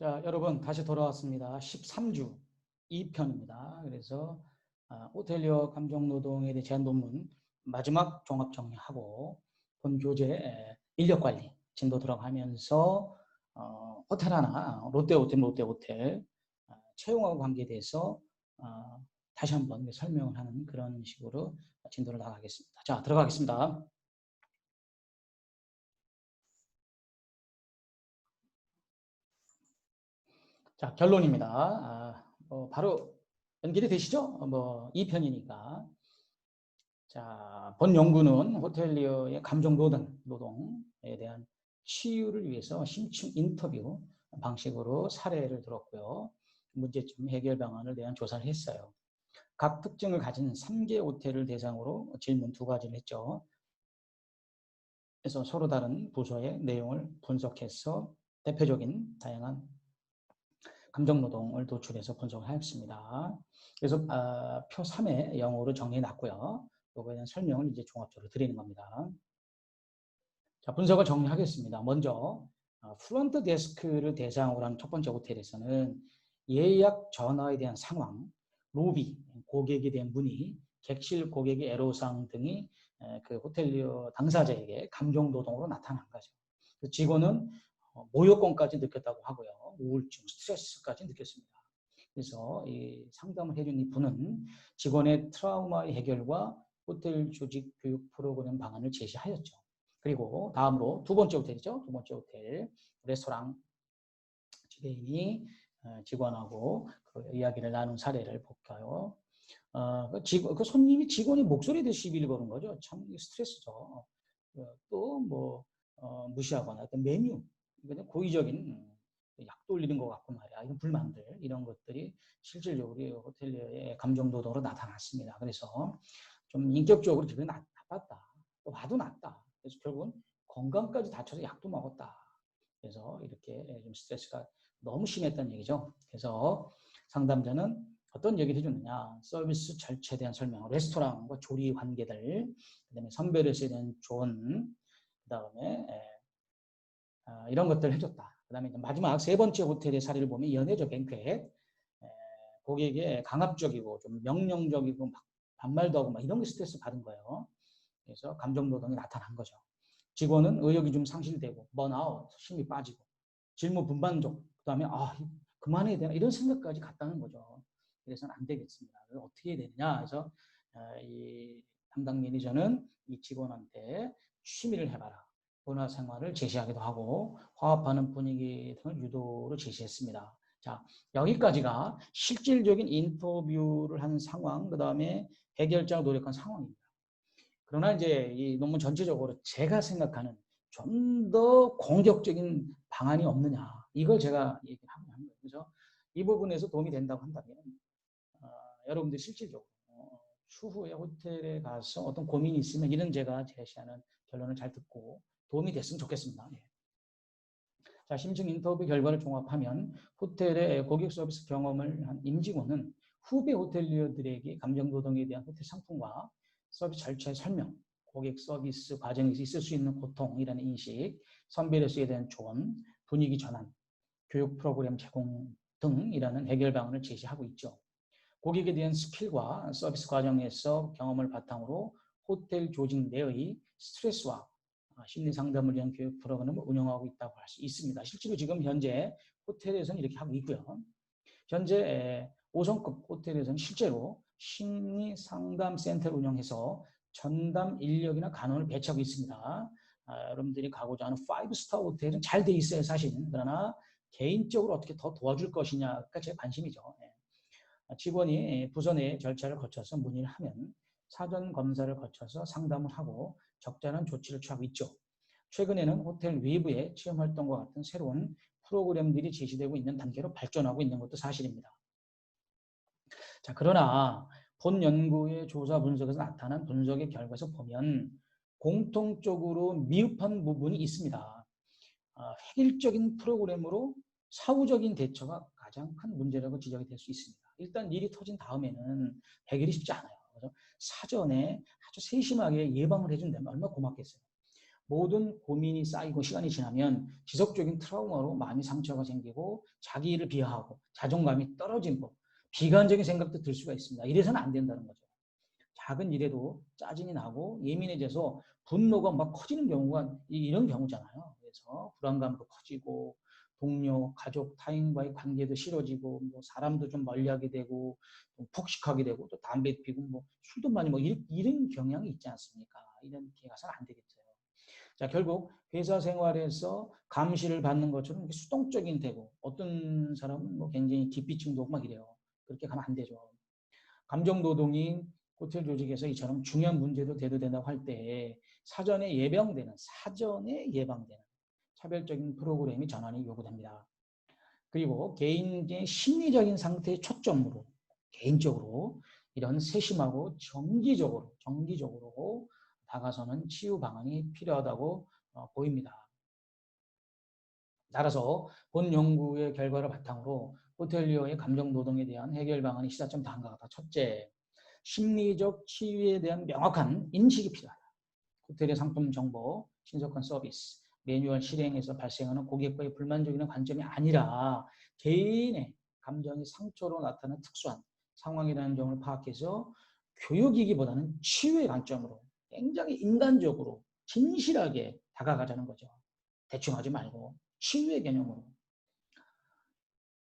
자, 여러분 다시 돌아왔습니다. 13주 2편입니다. 그래서 아, 호텔리어 감정 노동에 대해 제한 논문 마지막 종합 정리하고 본 교재 인력 관리 진도 들어가면서 어, 호텔 하나 롯데 호텔 롯데 호텔 아, 채용하고 관계돼서 어, 다시 한번 설명을 하는 그런 식으로 진도를 나가겠습니다. 자 들어가겠습니다. 자, 결론입니다. 아, 뭐 바로 연결이 되시죠? 뭐 2편이니까. 자, 본 연구는 호텔리어의 감정 노동, 노동에 대한 치유를 위해서 심층 인터뷰 방식으로 사례를 들었고요. 문제점 해결 방안을 대한 조사를 했어요. 각 특징을 가진 3개 호텔을 대상으로 질문 두 가지를 했죠. 그래서 서로 다른 부서의 내용을 분석해서 대표적인 다양한 감정노동을 도출해서 분석을 하였습니다. 그래서 아, 표 3에 영어로 정리해 놨고요. 이거에 대한 설명을 이제 종합적으로 드리는 겁니다. 자, 분석을 정리하겠습니다. 먼저 어, 프런트 데스크를 대상으로 한 첫 번째 호텔에서는 예약 전화에 대한 상황, 로비, 고객에 대한 문의, 객실 고객의 애로사항 등이 그 호텔리어 당사자에게 감정노동으로 나타난 거죠. 그 직원은 어, 모욕감까지 느꼈다고 하고요. 우울증, 스트레스까지 느꼈습니다. 그래서 이 상담을 해준 이 분은 직원의 트라우마의 해결과 호텔 조직 교육 프로그램 방안을 제시하였죠. 그리고 다음으로 두 번째 호텔이죠. 두 번째 호텔 레스토랑 지배인이 어, 직원하고 그 이야기를 나눈 사례를 볼까요? 어, 그, 직원, 그 손님이 직원의 목소리에 대해 시비를 거는 거죠. 참 스트레스죠. 어, 또뭐 어, 무시하거나 어떤 메뉴, 이거는 고의적인 약 돌리는 것 같고 말이야. 이런 불만들, 이런 것들이 실질적으로 호텔리어의 감정도도로 나타났습니다. 그래서 좀 인격적으로 기분이 나, 나빴다. 또 화도 났다. 그래서 결국은 건강까지 다쳐서 약도 먹었다. 그래서 이렇게 좀 스트레스가 너무 심했다는 얘기죠. 그래서 상담자는 어떤 얘기를 해주느냐. 서비스 절차에 대한 설명, 레스토랑과 조리 관계들, 그 다음에 선별에서에 대한 조언, 그 다음에 아, 이런 것들을 해줬다. 그 다음에 마지막 세 번째 호텔의 사례를 보면 연애적 뱅크에 고객에게 강압적이고 좀 명령적이고 막 반말도 하고 막 이런 게 스트레스 받은 거예요. 그래서 감정노동이 나타난 거죠. 직원은 의욕이 좀 상실되고 번아웃, 힘이 빠지고 질문 분반족, 그 다음에 아 그만해야 되나 이런 생각까지 갔다는 거죠. 그래서는 안 되겠습니다. 어떻게 되느냐 그래서 어, 이 담당 매니저는 이 직원한테 취미를 해봐라. 문화 생활을 제시하기도 하고 화합하는 분위기 등을 유도로 제시했습니다. 자, 여기까지가 실질적인 인터뷰를 한 상황, 그 다음에 해결자가 노력한 상황입니다. 그러나 이제 이 논문 전체적으로 제가 생각하는 좀 더 공격적인 방안이 없느냐, 이걸 제가 얘기하고 하는 거예요. 그래서 이 부분에서 도움이 된다고 한다면, 어, 여러분들 실질적으로 어, 추후에 호텔에 가서 어떤 고민이 있으면 이런 제가 제시하는 결론을 잘 듣고 도움이 됐으면 좋겠습니다. 예. 자, 심층 인터뷰 결과를 종합하면 호텔의 고객 서비스 경험을 한 임직원은 후배 호텔리어들에게 감정노동에 대한 호텔 상품과 서비스 절차의 설명, 고객 서비스 과정에서 있을 수 있는 고통이라는 인식, 선별에서에 대한 조언, 분위기 전환, 교육 프로그램 제공 등이라는 해결 방안을 제시하고 있죠. 고객에 대한 스킬과 서비스 과정에서 경험을 바탕으로 호텔 조직 내의 스트레스와 아, 심리 상담을 위한 교육 프로그램을 운영하고 있다고 할 수 있습니다. 실제로 지금 현재 호텔에서는 이렇게 하고 있고요. 현재 5성급 호텔에서는 실제로 심리 상담 센터를 운영해서 전담 인력이나 간호를 배치하고 있습니다. 아, 여러분들이 가고자 하는 5스타 호텔은 잘 돼 있어요, 사실은. 그러나 개인적으로 어떻게 더 도와줄 것이냐가 제 관심이죠. 네. 직원이 부서 내 절차를 거쳐서 문의를 하면 사전 검사를 거쳐서 상담을 하고 적절한 조치를 취하고 있죠. 최근에는 호텔 외부의 체험 활동과 같은 새로운 프로그램들이 제시되고 있는 단계로 발전하고 있는 것도 사실입니다. 자, 그러나 본 연구의 조사 분석에서 나타난 분석의 결과에서 보면 공통적으로 미흡한 부분이 있습니다. 어, 획일적인 프로그램으로 사후적인 대처가 가장 큰 문제라고 지적이 될 수 있습니다. 일단 일이 터진 다음에는 해결이 쉽지 않아요. 사전에 아주 세심하게 예방을 해준다면 얼마나 고맙겠어요. 모든 고민이 쌓이고 시간이 지나면 지속적인 트라우마로 마음이 상처가 생기고 자기를 비하하고 자존감이 떨어진 법, 비관적인 생각도 들 수가 있습니다. 이래서는 안 된다는 거죠. 작은 일에도 짜증이 나고 예민해져서 분노가 막 커지는 경우가 이런 경우잖아요. 그래서 불안감도 커지고 동료, 가족, 타인과의 관계도 싫어지고 뭐 사람도 좀 멀리하게 되고 폭식하게 되고 또 담배 피고 뭐 술도 많이 뭐 이런, 경향이 있지 않습니까? 이런 기회가서는 안 되겠죠. 자 결국 회사 생활에서 감시를 받는 것처럼 수동적인 되고 어떤 사람은 뭐 굉장히 기피증도 막 이래요. 그렇게 가면 안 되죠. 감정 노동이 호텔 조직에서 이처럼 중요한 문제도 대두된다고 할 때 사전에 예방되는 사전에 예방되는 차별적인 프로그램이 전환이 요구됩니다. 그리고 개인의 심리적인 상태의 초점으로 개인적으로 이런 세심하고 정기적으로 정기적으로 다가서는 치유 방안이 필요하다고 어, 보입니다. 따라서 본 연구의 결과를 바탕으로 호텔리어의 감정 노동에 대한 해결 방안이 시사점 다음과 같다. 첫째, 심리적 치유에 대한 명확한 인식이 필요하다. 호텔의 상품 정보, 신속한 서비스, 매뉴얼 실행에서 발생하는 고객과의 불만족이나 관점이 아니라 개인의 감정이 상처로 나타나는 특수한 상황이라는 점을 파악해서 교육이기보다는 치유의 관점으로 굉장히 인간적으로 진실하게 다가가자는 거죠. 대충 하지 말고 치유의 개념으로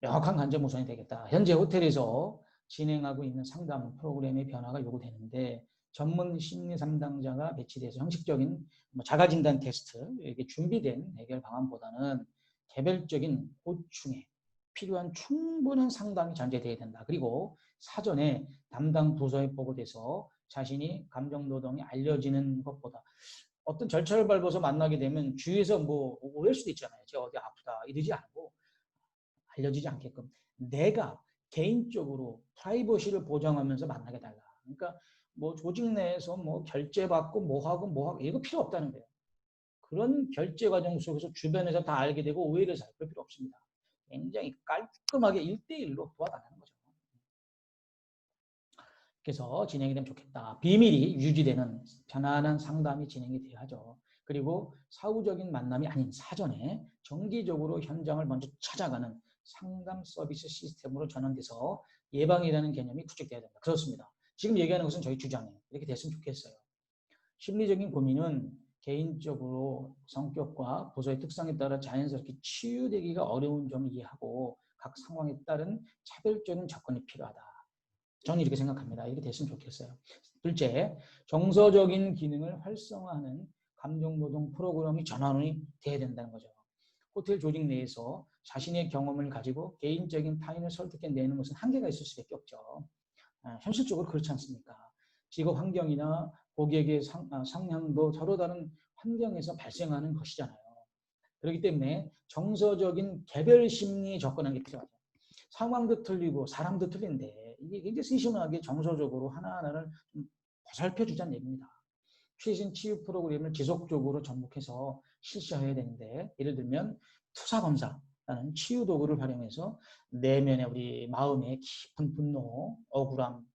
명확한 관점 우선이 되겠다. 현재 호텔에서 진행하고 있는 상담 프로그램의 변화가 요구되는데 전문 심리 상담자가 배치돼서 형식적인 뭐 자가 진단 테스트 이게 준비된 해결 방안보다는 개별적인 고충에 필요한 충분한 상담이 전제되어야 된다. 그리고 사전에 담당 부서에 보고돼서 자신이 감정 노동이 알려지는 것보다 어떤 절차를 밟아서 만나게 되면 주위에서 뭐 오해할 수도 있잖아요. 제가 어디 아프다 이러지 않고 알려지지 않게끔 내가 개인적으로 프라이버시를 보장하면서 만나게 달라. 그러니까 뭐 조직 내에서 뭐 결제받고 뭐하고 뭐하고 이거 필요 없다는 거예요. 그런 결제 과정 속에서 주변에서 다 알게 되고 오해를 살 필요 없습니다. 굉장히 깔끔하게 일대일로 도와달라는 거죠. 그래서 진행이 되면 좋겠다. 비밀이 유지되는 편안한 상담이 진행이 돼야죠. 그리고 사후적인 만남이 아닌 사전에 정기적으로 현장을 먼저 찾아가는 상담 서비스 시스템으로 전환돼서 예방이라는 개념이 구축돼야 된다. 그렇습니다. 지금 얘기하는 것은 저희 주장이에요. 이렇게 됐으면 좋겠어요. 심리적인 고민은 개인적으로 성격과 보조의 특성에 따라 자연스럽게 치유되기가 어려운 점을 이해하고 각 상황에 따른 차별적인 접근이 필요하다. 저는 이렇게 생각합니다. 이렇게 됐으면 좋겠어요. 둘째, 정서적인 기능을 활성화하는 감정노동 프로그램이 전환이 돼야 된다는 거죠. 호텔 조직 내에서 자신의 경험을 가지고 개인적인 타인을 설득해 내는 것은 한계가 있을 수밖에 없죠. 아, 현실적으로 그렇지 않습니까? 직업 환경이나 고객의 상, 아, 성향도 서로 다른 환경에서 발생하는 것이잖아요. 그렇기 때문에 정서적인 개별 심리에 접근하는 게 필요하죠. 상황도 틀리고 사람도 틀린데 이게 굉장히 세심하게 정서적으로 하나하나를 좀 보살펴 주자는 얘기입니다. 최신 치유 프로그램을 지속적으로 접목해서 실시해야 되는데 예를 들면 투사 검사 라는 치유 도구를 활용해서 내면의 우리 마음의 깊은 분노, 억울함,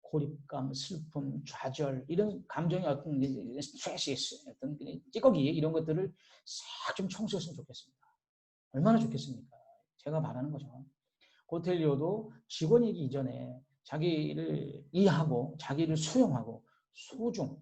고립감, 슬픔, 좌절 이런 감정의 어떤 스트레스, 어떤 찌꺼기 이런 것들을 싹 좀 청소했으면 좋겠습니다. 얼마나 좋겠습니까? 제가 바라는 거죠. 호텔리오도 직원이기 이전에 자기를 이해하고 자기를 수용하고 소중,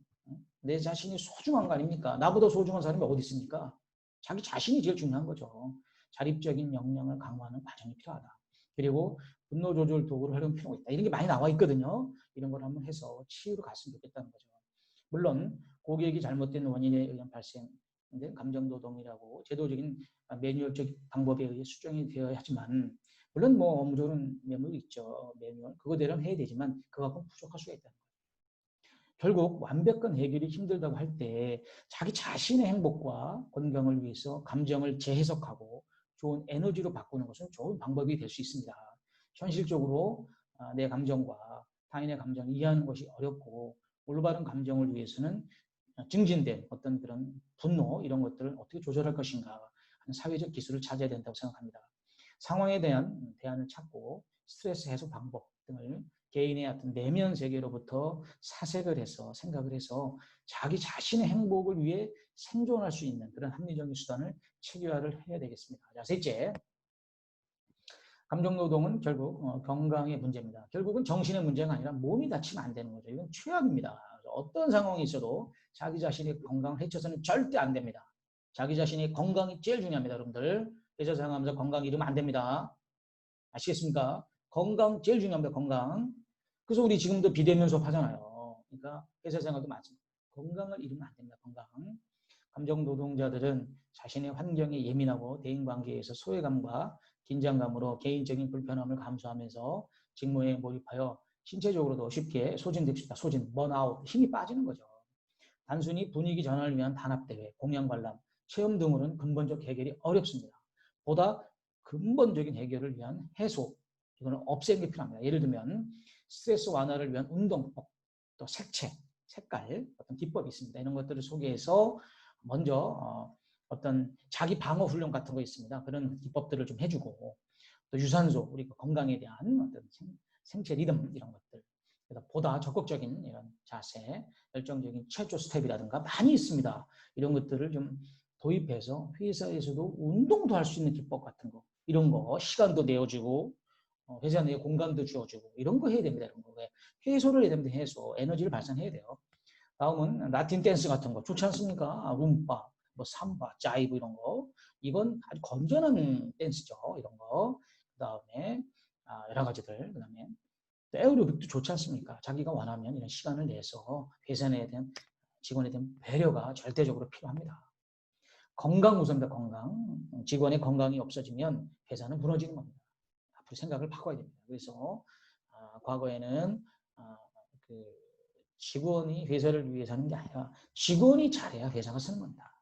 내 자신이 소중한 거 아닙니까? 나보다 소중한 사람이 어디 있습니까? 자기 자신이 제일 중요한 거죠. 자립적인 역량을 강화하는 과정이 필요하다. 그리고 분노 조절 도구를 활용 필요가 있다. 이런 게 많이 나와 있거든요. 이런 걸 한번 해서 치유로 갔으면 좋겠다는 거죠. 물론 고객이 잘못된 원인에 의한 발생된 감정 노동이라고 제도적인 매뉴얼적 방법에 의해 수정이 되어야 하지만 물론 뭐 업무적으로는 매뉴얼 있죠. 매뉴얼 그거대로 해야 되지만 그거하고는 부족할 수가 있다는 거예요. 결국 완벽한 해결이 힘들다고 할 때 자기 자신의 행복과 건강을 위해서 감정을 재해석하고 좋은 에너지로 바꾸는 것은 좋은 방법이 될 수 있습니다. 현실적으로 아, 내 감정과 타인의 감정을 이해하는 것이 어렵고 올바른 감정을 위해서는 증진된 어떤 그런 분노 이런 것들을 어떻게 조절할 것인가 하는 사회적 기술을 찾아야 된다고 생각합니다. 상황에 대한 대안을 찾고 스트레스 해소 방법 등을 개인의 어떤 내면 세계로부터 사색을 해서 생각을 해서 자기 자신의 행복을 위해 생존할 수 있는 그런 합리적인 수단을 체계화를 해야 되겠습니다. 자, 셋째. 감정노동은 결국 어, 건강의 문제입니다. 결국은 정신의 문제가 아니라 몸이 다치면 안 되는 거죠. 이건 최악입니다. 어떤 상황이 있어도 자기 자신의 건강을 해쳐서는 절대 안 됩니다. 자기 자신의 건강이 제일 중요합니다, 여러분들. 회사 생활하면서 건강 잃으면 안 됩니다. 아시겠습니까? 건강 제일 중요합니다, 건강. 그래서 우리 지금도 비대면 수업 하잖아요. 그러니까 회사 생활도 마찬가지. 건강을 잃으면 안 됩니다, 건강. 감정 노동자들은 자신의 환경에 예민하고 대인 관계에서 소외감과 긴장감으로 개인적인 불편함을 감수하면서 직무에 몰입하여 신체적으로도 쉽게 소진됩시다. 소진, 번아웃, 힘이 빠지는 거죠. 단순히 분위기 전환을 위한 단합대회, 공양 관람, 체험 등으로는 근본적 해결이 어렵습니다. 보다 근본적인 해결을 위한 해소, 이거는 없애는 게 필요합니다. 예를 들면 스트레스 완화를 위한 운동법, 또 색채, 색깔, 어떤 기법이 있습니다. 이런 것들을 소개해서 먼저 어, 떤 자기 방어 훈련 같은 거 있습니다. 그런 기법들을 좀 해주고 또 유산소, 우리 건강에 대한 어떤 생체 리듬 이런 것들 보다 적극적인 이런 자세, 열정적인 최초 스텝이라든가 많이 있습니다. 이런 것들을 좀 도입해서 회사에서도 운동도 할 수 있는 기법 같은 거 이런 거 시간도 내어주고 어, 회사 내에 공간도 주어주고 이런 거 해야 됩니다. 이런 거 왜? 해소를 해야 됩니다. 해소 에너지를 발산해야 돼요. 다음은 라틴 댄스 같은 거 좋지 않습니까? 아, 룸바, 뭐 삼바, 자이브 이런 거 이건 아주 건전한 댄스죠. 이런 거. 그 다음에 아, 여러 가지들. 그 다음에 에어로빅도 좋지 않습니까? 자기가 원하면 이런 시간을 내서 회사 내에 대한 직원에 대한 배려가 절대적으로 필요합니다. 건강 우선입니다. 건강. 직원의 건강이 없어지면 회사는 무너지는 겁니다. 앞으로 생각을 바꿔야 됩니다. 그래서 아, 과거에는 아, 그 직원이 회사를 위해 사는 게 아니라 직원이 잘해야 회사가 쓰는 겁니다.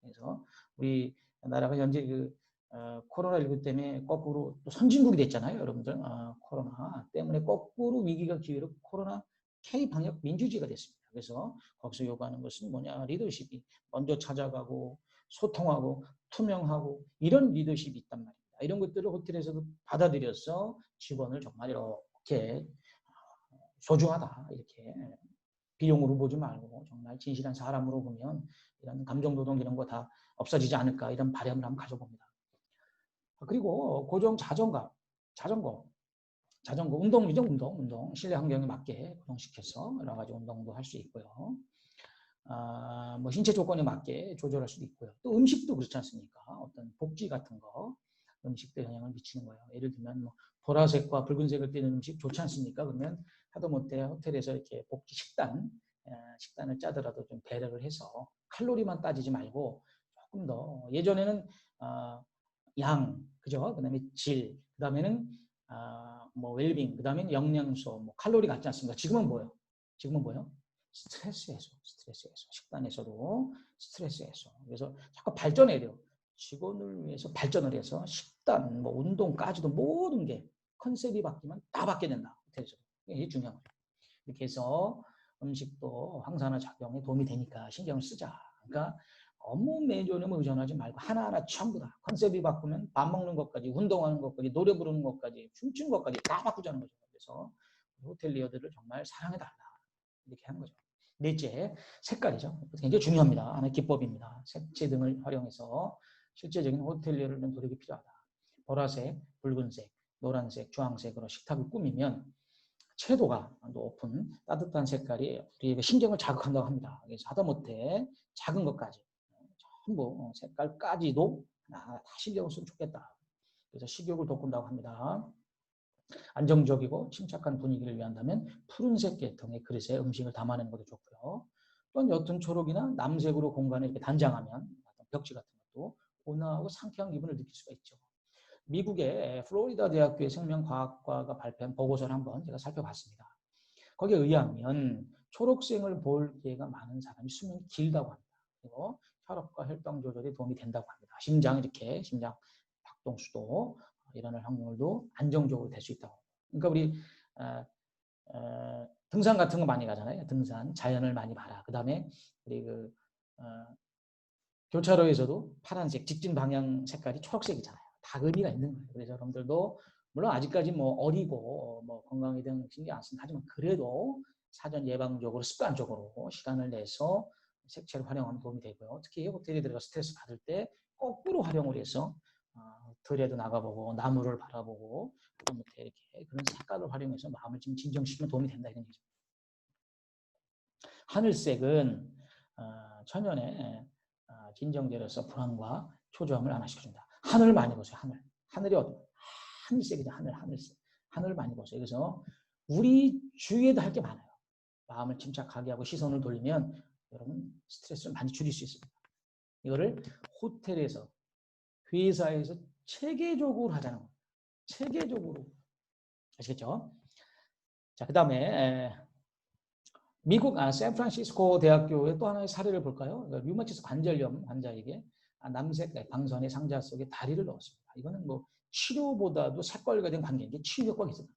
그래서 우리 나라가 현재 그 어, 코로나19 때문에 거꾸로 또 선진국이 됐잖아요, 여러분들. 어, 코로나 때문에 거꾸로 위기가 기회로 코로나 K 방역 민주주의가 됐습니다. 그래서 거기서 요구하는 것은 뭐냐, 리더십이 먼저 찾아가고 소통하고 투명하고 이런 리더십이 있단 말입니다. 이런 것들을 호텔에서도 받아들여서 직원을 정말 이렇게 어, 소중하다 이렇게 비용으로 보지 말고 정말 진실한 사람으로 보면 이런 감정노동 이런 거 다 없어지지 않을까 이런 바람을 한번 가져봅니다. 그리고 고정 자전거, 자전거, 자전거 운동이죠, 운동, 운동. 실내 환경에 맞게 고정시켜서 여러 가지 운동도 할 수 있고요. 아, 뭐 신체 조건에 맞게 조절할 수도 있고요. 또 음식도 그렇지 않습니까? 어떤 복지 같은 거 음식도 영향을 미치는 거예요. 예를 들면 뭐 보라색과 붉은색을 띠는 음식 좋지 않습니까? 그러면 하다못해 호텔에서 이렇게 복지 식단 식단을 짜더라도 좀 배려를 해서 칼로리만 따지지 말고 조금 더 예전에는 어, 양 그죠? 그 다음에 질 그 다음에는 어, 뭐 웰빙 그 다음에는 영양소 뭐 칼로리 같지 않습니까? 지금은 뭐요? 지금은 뭐요? 스트레스 해소, 스트레스 해소. 식단에서도 스트레스 해소. 그래서 자꾸 발전해야 돼요. 직원을 위해서 발전을 해서 식단, 뭐 운동까지도 모든 게 컨셉이 바뀌면 다 바뀌게 된다. 호텔에서. 이게 중요한 거예요. 이렇게 해서 음식도 황산화 작용에 도움이 되니까 신경을 쓰자. 그러니까 업무 매조념을 의존하지 말고 하나하나 전부 다 컨셉이 바꾸면 밥 먹는 것까지 운동하는 것까지 노래 부르는 것까지 춤추는 것까지 다 바꾸자는 거죠. 그래서 호텔리어들을 정말 사랑해달라. 이렇게 하는 거죠. 넷째, 색깔이죠. 굉장히 중요합니다. 하나의 기법입니다. 색채 등을 활용해서 실제적인 호텔리어를 는 노력이 필요하다. 보라색, 붉은색, 노란색, 주황색으로 식탁을 꾸미면 채도가 높은 따뜻한 색깔이 우리에게 신경을 자극한다고 합니다. 그래서 하다못해 작은 것까지 전부 색깔까지도 다 신경을 쓰면 좋겠다. 그래서 식욕을 돋군다고 합니다. 안정적이고 침착한 분위기를 위한다면 푸른색 계통의 그릇에 음식을 담아내는 것도 좋고요. 또는 옅은 초록이나 남색으로 공간을 이렇게 단장하면 벽지 같은 것도 온화하고 상쾌한 기분을 느낄 수가 있죠. 미국의 플로리다 대학교의 생명과학과가 발표한 보고서를 한번 제가 살펴봤습니다. 거기에 의하면 초록색을 볼 기회가 많은 사람이 수명이 길다고 합니다. 그리고 혈압과 혈당 조절에 도움이 된다고 합니다. 심장 이렇게 심장 박동수도 일어날 확률도 안정적으로 될 수 있다고. 그러니까 우리 어, 어, 등산 같은 거 많이 가잖아요. 등산 자연을 많이 봐라. 그 다음에 우리 그 어, 교차로에서도 파란색 직진 방향 색깔이 초록색이잖아요. 다 의미가 있는 거예요. 그래서 여러분들도 물론 아직까지 뭐 어리고 뭐 건강에 대한 신경 안 씁니다. 하지만 그래도 사전 예방적으로 습관적으로 시간을 내서 색채를 활용하면 도움이 되고요. 특히 호텔에 들어가 스트레스 받을 때 거꾸로 활용을 해서 어, 들에도 나가보고 나무를 바라보고 이렇게 그런 색깔을 활용해서 마음을 좀 진정시키면 도움이 된다 이런 얘기죠. 하늘색은 어, 천연의 어, 진정제로서 불안과 초조함을 안화시켜준다. 하늘 많이 보세요. 하늘. 하늘이 어떤 하늘색이죠. 하늘, 하늘색. 하늘을 많이 보세요. 그래서 우리 주위에도 할 게 많아요. 마음을 침착하게 하고 시선을 돌리면 여러분 스트레스를 많이 줄일 수 있습니다. 이거를 호텔에서 회사에서 체계적으로 하자는 거예요. 체계적으로 아시겠죠? 자, 그 다음에 미국 아, 샌프란시스코 대학교의 또 하나의 사례를 볼까요? 그러니까 류마티스 관절염 환자에게 아, 남색 방선의 상자 속에 다리를 넣었습니다. 이거는 뭐 치료보다도 색깔과 된 관계인데 치료 효과가 있습니다.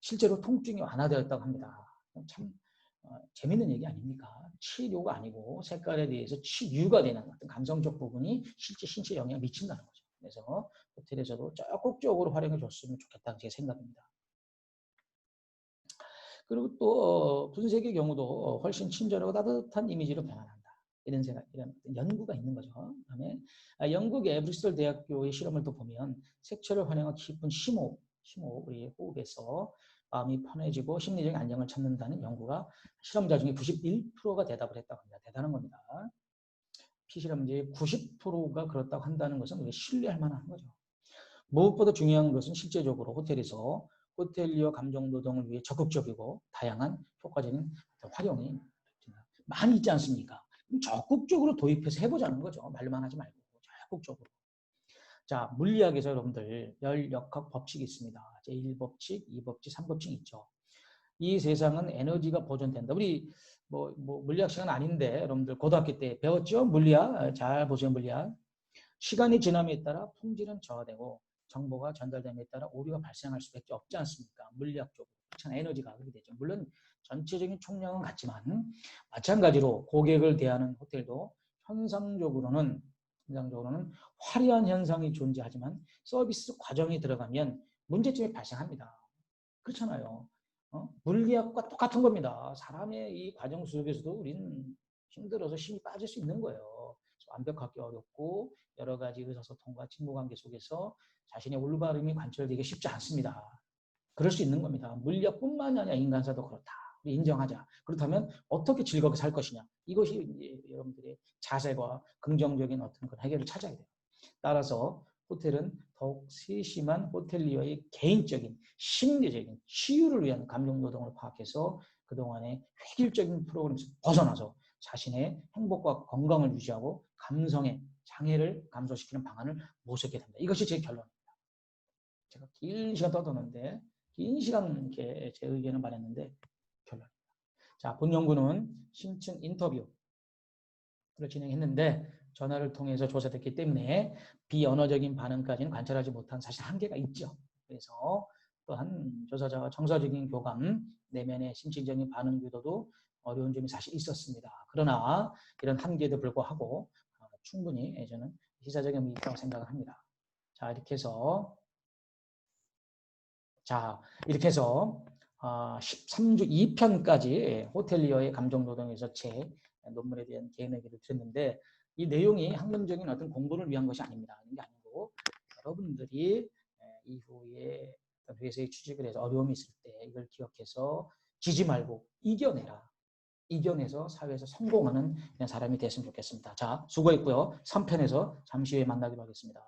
실제로 통증이 완화되었다고 합니다. 참 어, 재밌는 얘기 아닙니까? 치료가 아니고 색깔에 대해서 치유가 되는 어떤 감성적 부분이 실제 신체 영향을 미친다는 거죠. 그래서 호텔에서도 적극적으로 활용해 줬으면 좋겠다는 제 생각입니다. 그리고 또 분색의 경우도 훨씬 친절하고 따뜻한 이미지로 변환한다. 이런 생각, 이런 연구가 있는 거죠. 그다음에 아, 영국의 브리스톨 대학교의 실험을 또 보면 색채를 활용한 깊은 심호흡, 심호흡, 우리 호흡에서 마음이 편해지고 심리적인 안정을 찾는다는 연구가 실험자 중에 91%가 대답을 했다고 합니다. 대단한 겁니다. 피실험자의 90%가 그렇다고 한다는 것은 우리가 신뢰할 만한 거죠. 무엇보다 중요한 것은 실제적으로 호텔에서 호텔리어 감정 노동을 위해 적극적이고 다양한 효과적인 활용이 많이 있지 않습니까? 적극적으로 도입해서 해보자는 거죠. 말로만 하지 말고 적극적으로. 자, 물리학에서 여러분들 열역학 법칙이 있습니다. 제1법칙, 2법칙, 3법칙 있죠. 이 세상은 에너지가 보존된다. 우리 뭐, 뭐 물리학 시간 아닌데 여러분들 고등학교 때 배웠죠? 물리학. 잘 보세요, 물리학. 시간이 지남에 따라 품질은 저하되고 정보가 전달됨에 따라 오류가 발생할 수밖에 없지 않습니까? 물리학적으로. 그렇잖아요. 에너지가 그렇게 되죠. 물론 전체적인 총량은 같지만 마찬가지로 고객을 대하는 호텔도 현상적으로는 현상적으로는 화려한 현상이 존재하지만 서비스 과정이 들어가면 문제점이 발생합니다. 그렇잖아요. 어? 물리학과 똑같은 겁니다. 사람의 이 과정 속에서도 우리는 힘들어서 힘이 빠질 수 있는 거예요. 완벽하기 어렵고 여러 가지 의사소통과 친구관계 속에서 자신의 올바름이 관철되기 쉽지 않습니다. 그럴 수 있는 겁니다. 물리학뿐만이 아니라 인간사도 그렇다. 인정하자. 그렇다면 어떻게 즐겁게 살 것이냐. 이것이 여러분들의 자세과 긍정적인 어떤 그 해결을 찾아야 돼요. 따라서 호텔은 더욱 세심한 호텔리어의 개인적인 심리적인 치유를 위한 감정 노동을 파악해서 그동안의 획일적인 프로그램에서 벗어나서 자신의 행복과 건강을 유지하고 감성의 장애를 감소시키는 방안을 모색해야 됩니다. 이것이 제 결론입니다. 제가 긴 시간 떠드는데 긴 시간 이렇게 제 의견을 말했는데 결론입니다. 자, 본 연구는 신층 인터뷰를 진행했는데 전화를 통해서 조사됐기 때문에 비언어적인 반응까지는 관찰하지 못한 사실 한계가 있죠. 그래서 또한 조사자와 정서적인 교감, 내면의 심층적인 반응 유도도 어려운 점이 사실 있었습니다. 그러나 이런 한계에도 불구하고 어, 충분히 저는 시사적인 의미 있다고 생각을 합니다. 자, 이렇게 해서 자, 이렇게 해서 13주 어, 2편까지 호텔리어의 감정노동에서 제 논문에 대한 개인 얘기를 드렸는데 이 내용이 학문적인 어떤 공부를 위한 것이 아닙니다. 이게 아니고 여러분들이 이후에 회사에 취직을 해서 어려움이 있을 때 이걸 기억해서 지지 말고 이겨내라. 이겨내서 사회에서 성공하는 사람이 됐으면 좋겠습니다. 자, 수고했고요. 3편에서 잠시 후에 만나기로 하겠습니다.